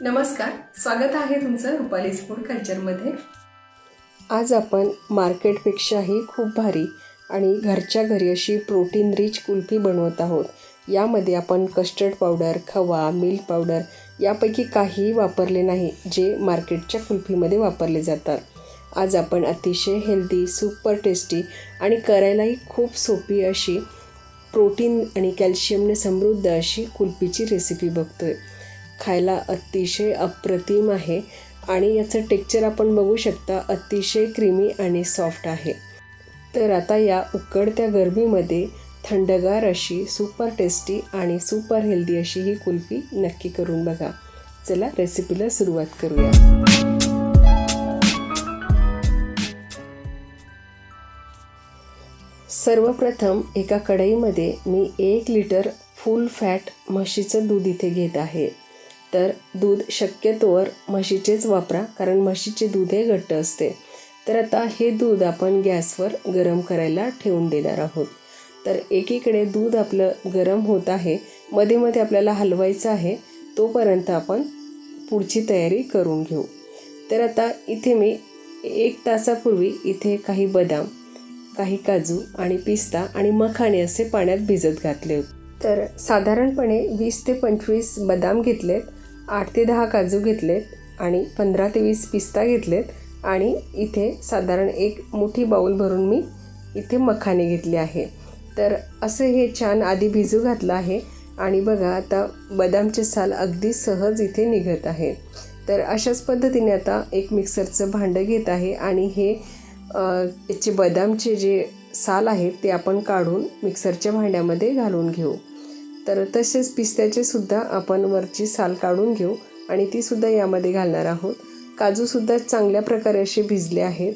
नमस्कार स्वागत आहे तुमचं रुपालीज फूड कल्चरमध्ये. आज आपण मार्केटपेक्षाही खूप भारी आणि घरच्या घरी अशी प्रोटीन रिच कुल्फी बनवत आहोत. यामध्ये आपण कस्टर्ड पावडर खवा मिल्क पावडर यापैकी काहीही वापरले नाही जे मार्केटच्या कुल्फीमध्ये वापरले जातात. आज आपण अतिशय हेल्दी सुपर टेस्टी आणि करायलाही खूप सोपी अशी प्रोटीन आणि कॅल्शियमने समृद्ध अशी कुल्फीची रेसिपी बघतोय. खायला अतिशय अप्रतिम आहे. आणि याचं टेक्चर आपण बघू शकता अतिशय क्रीमी आणि सॉफ्ट आहे. तर आता या उकडत्या गरमीमध्ये थंडगार अशी सुपर टेस्टी आणि सुपर हेल्दी अशी ही कुल्फी नक्की करून बघा. चला रेसिपीला सुरुवात करूया. सर्वप्रथम एका कढईमध्ये मी एक लिटर फुल फॅट म्हशीचं दूध इथे घेत आहे. तर दूध शक्यतोवर म्हशीचेच वापरा कारण म्हशीचे दूध हे घट्ट असते. तर आता हे दूध आपण गॅसवर गरम करायला ठेवून देणार आहोत. तर एकीकडे दूध आपलं गरम होत आहे मध्ये मध्ये आपल्याला हलवायचं आहे तोपर्यंत आपण पुढची तयारी करून घेऊ. तर आता इथे मी एक तासापूर्वी इथे काही बदाम काही काजू आणि पिस्ता आणि मखाणे असे पाण्यात भिजत घातले होते. तर साधारणपणे वीस ते पंचवीस बदाम घेतलेत. आठ ते दहा काजू घेतलेत आणि पंधरा ते वीस पिस्ता घेतलेत आणि इथे साधारण एक मोठी बाऊल भरून मी इथे मखाने घेतले आहे. तर असं हे छान आधी भिजू घातलं आहे आणि बघा आता बदामचे साल अगदी सहज इथे निघत आहे. तर अशाच पद्धतीने आता एक मिक्सरचं भांडं घेत आहे आणि हे याचे बदामचे जे साल आहेत ते आपण काढून मिक्सरच्या भांड्यामध्ये घालून घेऊ. तर तसेच पिस्त्याचे सुद्धा आपण वरची साल काढून घेऊ आणि तीसुद्धा यामध्ये घालणार आहोत. काजूसुद्धा चांगल्या प्रकारे असे भिजले आहेत.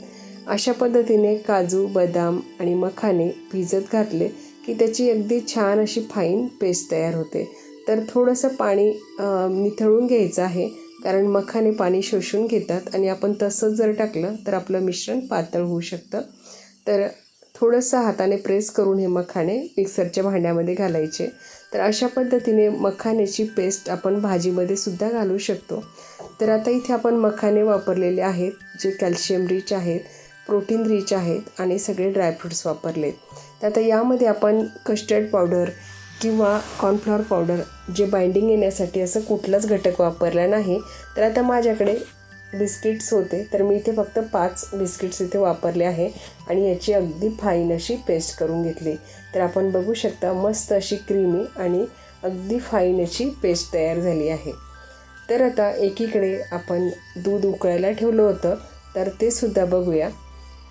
अशा पद्धतीने काजू बदाम आणि मखाने भिजत घातले की त्याची अगदी छान अशी फाईन पेस्ट तयार होते. तर थोडंसं पाणी निथळून घ्यायचं आहे कारण मखाने पाणी शोषून घेतात आणि आपण तसंच जर टाकलं तर आपलं मिश्रण पातळ होऊ शकतं. तर थोडंसं हाताने प्रेस करून हे मखाने मिक्सरच्या भांड्यामध्ये घालायचे. तर अशा पद्धतीने मखाण्याची पेस्ट आपण भाजीमध्ये सुद्धा घालू शकतो. तर आता इथे आपण मखाने वापरलेले आहेत जे कॅल्शियम रिच आहेत प्रोटीन रिच आहेत आणि सगळे ड्रायफ्रूट्स वापरलेत. तर आता यामध्ये आपण कस्टर्ड पावडर किंवा कॉर्नफ्लॉवर पावडर जे बाइंडिंग येण्यासाठी असं कुठलाच घटक वापरला नाही. तर आता माझ्याकडे बिस्किट्स होते तर मी इथे फक्त पाच बिस्किट्स इथे वापरले आहे आणि याची अगदी फाईन अशी पेस्ट करून घेतली. तर आपण बघू शकता मस्त अशी क्रीमी आणि अगदी फाईन अशी पेस्ट तयार झाली आहे. तर आता एकीकडे आपण दूध उकळायला ठेवलं होतं तर ते सुद्धा बघूया.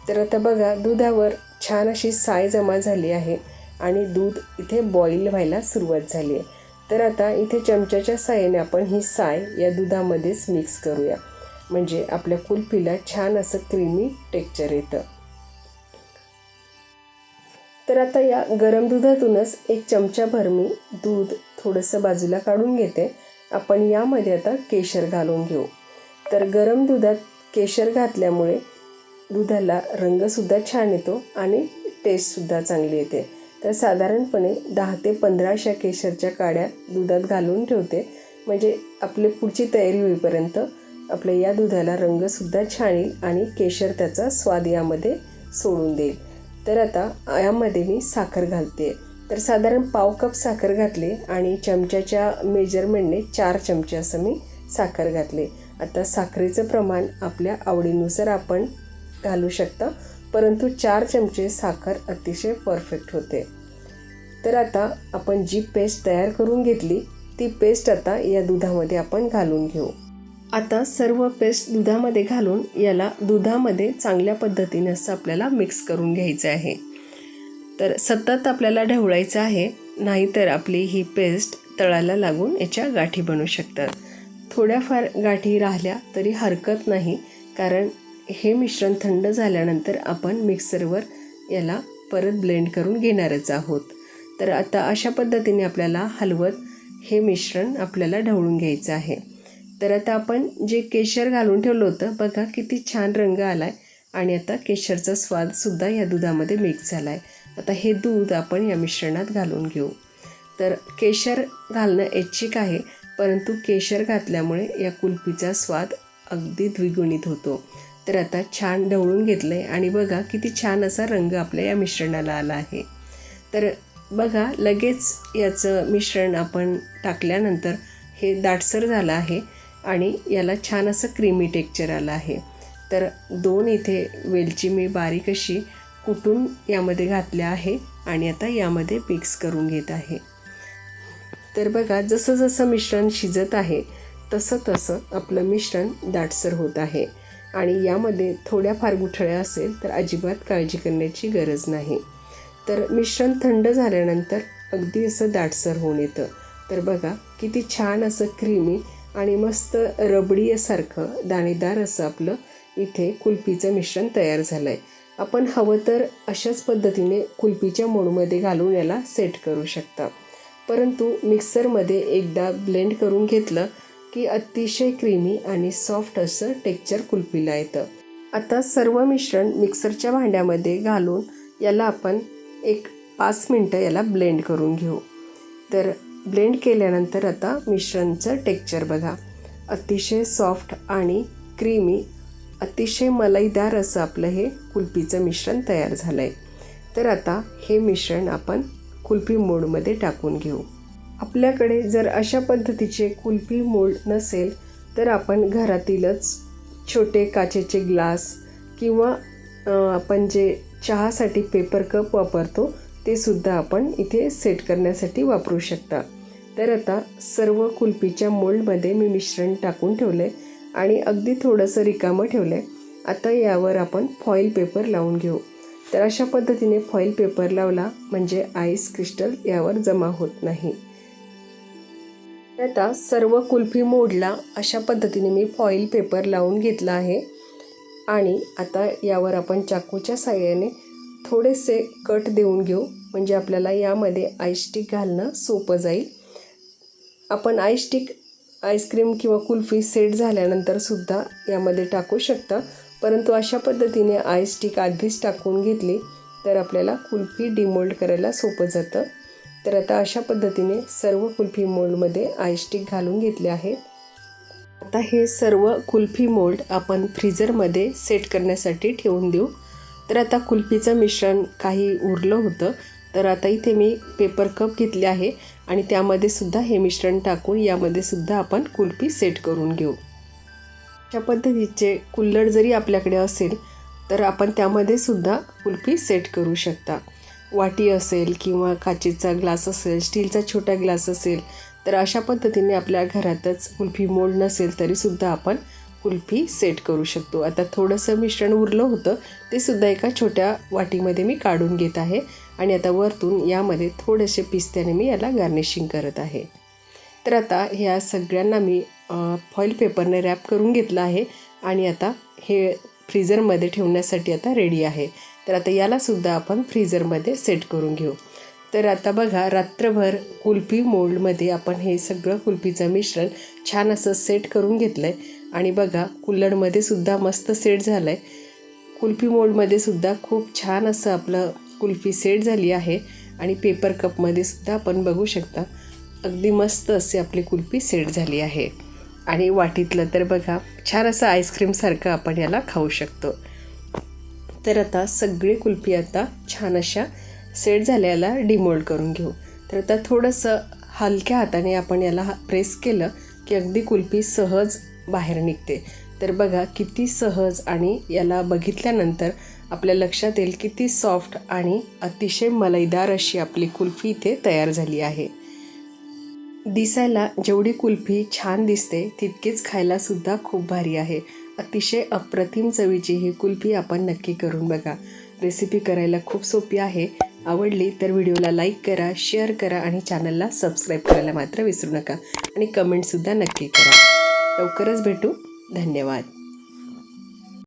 तर आता बघा दुधावर छान अशी साय जमा झाली आहे आणि दूध इथे बॉईल व्हायला सुरुवात झाली आहे. तर आता इथे चमच्याच्या साहाय्याने आपण ही साय या दुधामध्येच मिक्स करूया. म्हणजे आपल्या कुल्फीला छान असं क्रीमी टेक्चर येतं. तर आता या गरम दुधातूनच एक चमचाभर मी दूध थोडंसं बाजूला काढून घेते. आपण यामध्ये आता केशर घालून घेऊ. तर गरम दुधात केशर घातल्यामुळे दुधाला रंगसुद्धा छान येतो आणि टेस्टसुद्धा चांगली येते. तर साधारणपणे दहा ते पंधरा अशा केशरच्या काड्या दुधात घालून ठेवते. म्हणजे आपली पुढची तयारी होईपर्यंत आपल्या या दुधाला रंगसुद्धा छान येईल आणि केशर त्याचा स्वाद यामध्ये सोडून देईल. तर आता यामध्ये मी साखर घालते. तर साधारण पाव कप साखर घातले आणि चमच्याच्या मेजरमेंटने चार चमचे असं मी साखर घातले. आता साखरेचं प्रमाण आपल्या आवडीनुसार आपण घालू शकता परंतु चार चमचे साखर अतिशय परफेक्ट होते. तर आता आपण जी पेस्ट तयार करून घेतली ती पेस्ट आता या दुधामध्ये आपण घालून घेऊ. आता सर्व पेस्ट दुधामध्ये घालून याला दुधामध्ये चांगल्या पद्धतीने असं आपल्याला मिक्स करून घ्यायचं आहे. तर सतत आपल्याला ढवळायचं आहे नाहीतर आपली ही पेस्ट तळाला लागून याच्या गाठी बनू शकतात. थोड्याफार गाठी राहिल्या तरी हरकत नाही कारण हे मिश्रण थंड झाल्यानंतर आपण मिक्सरवर याला परत ब्लेंड करून घेणारच आहोत. तर आता अशा पद्धतीने आपल्याला हलवत हे मिश्रण आपल्याला ढवळून घ्यायचं आहे. तर आता आपण जे केशर घालून ठेवलं होतं बघा किती छान रंग आला आहे आणि आता केशरचा स्वादसुद्धा या दुधामध्ये मिक्स झाला आहे आता हे दूध आपण या मिश्रणात घालून घेऊ. तर केशर घालणं ऐच्छिक आहे परंतु केशर घातल्यामुळे या कुल्फीचा स्वाद अगदी द्विगुणित होतो. तर आता छान ढवळून घेतलं आहे आणि बघा किती छान असा रंग आपल्या या मिश्रणाला आला आहे. तर बघा लगेच याचं मिश्रण आपण टाकल्यानंतर हे दाटसर झालं आहे. आणि याला छान असं क्रीमी टेक्चर आलं आहे. तर दोन इथे वेलची मी बारीक अशी कुटून यामध्ये घातल्या आहे आणि आता यामध्ये मिक्स करून घेत आहे. तर बघा जसं जसं मिश्रण शिजत आहे तसं तसं आपलं मिश्रण दाटसर होत आहे. आणि यामध्ये थोड्याफार गुठळ्या असेल तर अजिबात काळजी करण्याची गरज नाही. तर मिश्रण थंड झाल्यानंतर अगदी असं दाटसर होऊन येतं. तर बघा किती छान असं क्रीमी आणि मस्त रबडीसारखं दाणेदार असं आपलं इथे कुल्फीचं मिश्रण तयार झालं आहे आपण हवं तर अशाच पद्धतीने कुल्फीच्या मोडमध्ये घालून याला सेट करू शकता. परंतु मिक्सरमध्ये एकदा ब्लेंड करून घेतलं की अतिशय क्रीमी आणि सॉफ्ट असं टेक्चर कुल्फीला येतं. आता सर्व मिश्रण मिक्सरच्या भांड्यामध्ये घालून याला आपण एक पाच मिनटं याला ब्लेंड करून घेऊ. तर ब्लेंड केल्यानंतर आता मिश्रणचं टेक्चर बघा. अतिशय सॉफ्ट आणि क्रीमी अतिशय मलईदार असं आपलं हे कुल्फीचं मिश्रण तयार झालं आहे तर आता हे मिश्रण आपण कुल्फी मोडमध्ये टाकून घेऊ. आपल्याकडे जर अशा पद्धतीचे कुल्फी मोल्ड नसेल तर आपण घरातीलच छोटे काचेचे ग्लास किंवा आपण जे चहासाठी पेपर कप वापरतो ते सुद्धा आपण इथे सेट करण्यासाठी वापरू शकता. तर आता सर्व कुल्फीच्या मोल्डमध्ये मी मिश्रण टाकून ठेवलं आहे आणि अगदी थोडंसं रिकामं ठेवलं आहे आता यावर आपण फॉईल पेपर लावून घेऊ. तर अशा पद्धतीने फॉईल पेपर लावला म्हणजे आईस क्रिस्टल यावर जमा होत नाही. आता सर्व कुल्फी मोडला अशा पद्धतीने मी फॉईल पेपर लावून घेतला आहे. आणि आता यावर आपण चाकूच्या साह्याने थोडेसे कट देऊन घेऊ. म्हणजे आपल्याला यामध्ये आईस्टिक घालणं सोपं जाईल. आपण आईस्टिक आईस्क्रीम किंवा कुल्फी सेट झाल्यानंतरसुद्धा यामध्ये टाकू शकता. परंतु अशा पद्धतीने आईस्टिक आधीच टाकून घेतली तर आपल्याला कुल्फी डिमोल्ड करायला सोपं जातं. तर आता अशा पद्धतीने सर्व कुल्फी मोल्डमध्ये आईस्टिक घालून घेतले आहे. आता हे सर्व कुल्फी मोल्ड आपण फ्रीजरमध्ये सेट करण्यासाठी ठेवून देऊ. तर आता कुल्फीचं मिश्रण काही उरलं होतं. तर आता इथे मी पेपर कप घेतले आहे. आणि त्यामध्ये सुद्धा हे मिश्रण टाकून यामध्ये सुद्धा आपण कुल्फी सेट करून घेऊ. अशा पद्धतीचे कुल्लड जरी आपल्याकडे असेल तर आपण त्यामध्ये सुद्धा कुल्फी सेट करू शकता. वाटी असेल किंवा काचेचा ग्लास असेल स्टीलचा छोटा ग्लास असेल तर अशा पद्धतीने आपल्या घरातच कुल्फी मोल्ड नसेल तरीसुद्धा आपण कुल्फी सेट करू शकतो. आता थोडंसं मिश्रण उरलं होतं ते सुद्धा एका छोट्या वाटीमध्ये मी काढून घेत आहे आणि आता वरतून यामध्ये थोडेसे पिस्त्याने मी याला गार्निशिंग करत आहे. तर आता ह्या सगळ्यांना मी फॉईल पेपरने रॅप करून घेतलं आहे आणि आता हे फ्रीजरमध्ये ठेवण्यासाठी आता रेडी आहे. तर आता यालासुद्धा आपण फ्रीजरमध्ये सेट करून घेऊ. तर आता बघा रात्रभर कुल्फी मोल्डमध्ये आपण हे सगळं कुल्फीचं मिश्रण छान असं सेट करून घेतलं आहे आणि बघा कुल्लडमध्ये सुद्धा मस्त सेट झालं आहे कुल्फी मोल्डमध्ये सुद्धा खूप छान असं आपलं कुल्फी सेट झाली आहे. आणि पेपर कपमध्ये सुद्धा आपण बघू शकता अगदी मस्त असे आपली कुल्फी सेट झाली आहे. आणि वाटीतलं तर बघा छान असं आईस्क्रीमसारखं आपण याला खाऊ शकतो. तर आता सगळी कुल्फी आता छान अशा सेट झाल्याला डिमोल्ड करून घेऊ. तर आता थोडंसं हलक्या हाताने आपण याला प्रेस केलं की अगदी कुल्फी सहज बाहेर निघते. तर बघा किती सहज आणि याला बघितल्यानंतर आपल्या लक्षात येईल किती सॉफ्ट आणि अतिशय मलईदार अशी आपली कुल्फी इथे तयार झाली आहे. दिसायला जेवढी कुल्फी छान दिसते तितकीच खायलासुद्धा खूप भारी आहे. अतिशय अप्रतिम चवीची ही कुल्फी आपण नक्की करून बघा. रेसिपी करायला खूप सोपी आहे. आवडली तर व्हिडिओला लाईक करा शेअर करा आणि चॅनलला सबस्क्राईब करायला मात्र विसरू नका. आणि कमेंटसुद्धा नक्की करा. लवकरच भेटू. धन्यवाद.